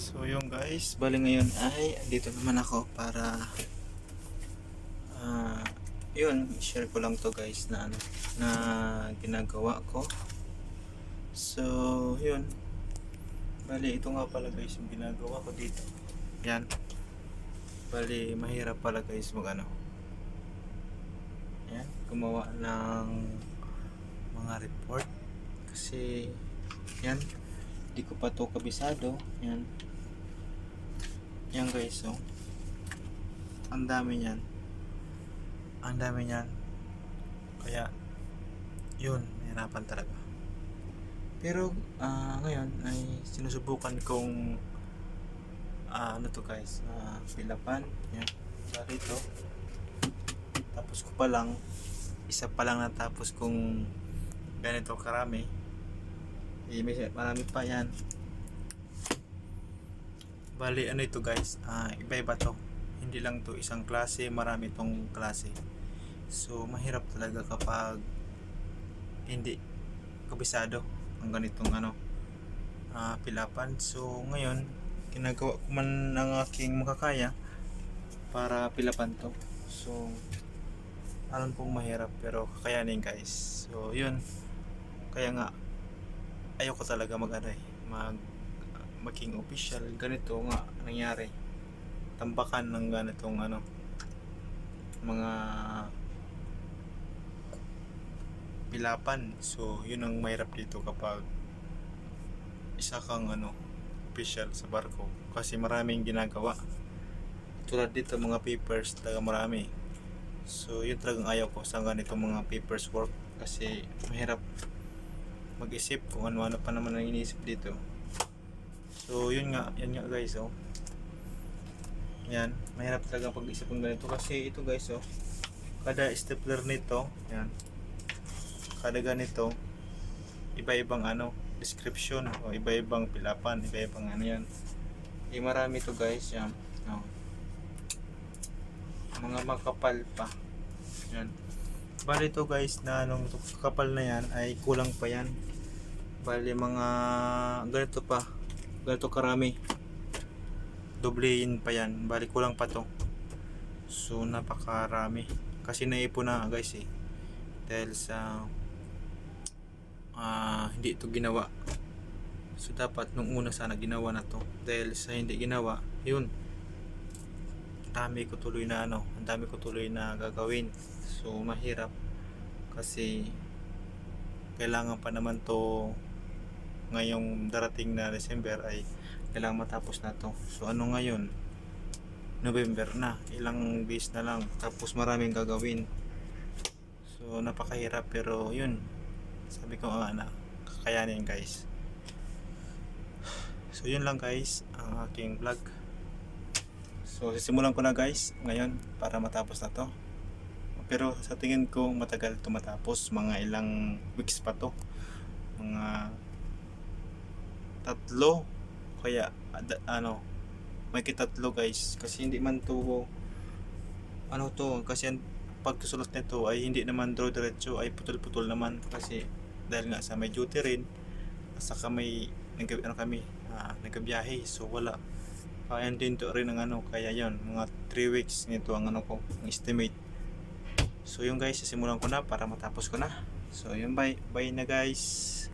So yung guys, bali ngayon ay dito naman ako para ah yun, share ko lang to guys na ano na ginagawa ko. So, yun. Bali ito nga pala guys yung ginagawa ko dito. Yan. Bali mahirap pala guys mag ano. Yan, gumawa ng mga report kasi yan hindi ko pa to kabisado yan yan guys so ang dami niyan. Ang dami niyan. Kaya yun nahirapan talaga. Pero ah, ngayon ay sinusubukan kong ah, ano to guys uh, pilapan yan sa rito tapos ko pa lang isa pa lang natapos kung ganito karami. Eh, may marami pa yan bali ano ito guys? Ah iba-iba to. Hindi lang to isang klase marami tong klase. So mahirap talaga kapag hindi kabisado ang ganitong ano ah, pilapan. So ngayon ginagawa ko man ang aking makakaya para pilapan to. So alam kong mahirap pero kakayanin guys. So yun. Kaya nga ayoko talaga mag ano eh, mag maging official ganito nga nangyari. Tambakan ng ganitong ano mga pilapan. So yun ang mahirap dito kapag isa kang ano official sa barko. Kasi maraming ginagawa. Tulad dito mga papers talaga marami. So yun talagang ayaw ko sa ganitong mga papers work. Kasi mahirap mag-isip kung ano-ano pa naman ang iniisip dito. So, yun nga, yan nga guys, oh. Yan, mahirap talaga pag-isip ng ganito kasi ito guys, oh. Kada stapler nito, yan. Kada ganito, iba-ibang ano, description, o iba-ibang pilapan, iba-ibang ano yan. Eh, marami to guys, yan. Oh. Mga makapal pa. Yan. Bali to guys na anong kapal na yan ay kulang pa yan. Bali mga ganito pa. Ganito karami. Doblein pa yan. Bali kulang pa to. So napakarami. Kasi naipon na guys eh. Dahil sa ah hindi ito ginawa. So dapat nung una sana ginawa na to. Dahil sa hindi ginawa, yun. Dami ko tuloy na ano, ang dami ko tuloy na gagawin. So mahirap kasi kailangan pa naman to ngayong darating na December ay kailangan matapos na to. So ano ngayon? November na. Ilang days na lang. Tapos maraming gagawin. So napakahirap pero yun. Sabi ko nga na kakayanin guys. So yun lang guys ang aking vlog. So sisimulan ko na guys ngayon para matapos na to. Pero sa tingin ko matagal ito matapos. Mga ilang weeks pa to. Mga tatlo. Kaya ad- ano may kitatlo guys. Kasi hindi man to ano to kasi ang pagsusulat nito ay hindi naman draw diretso ay putol-putol naman kasi dahil nga sa may duty rin saka may nag ano kami ah, nagbiyahe so wala kaya din to rin ang ano kaya yon mga 3 weeks nito ang ano ko ang estimate So yung guys, sisimulan ko na para matapos ko na. So yun, bye. Bye na guys.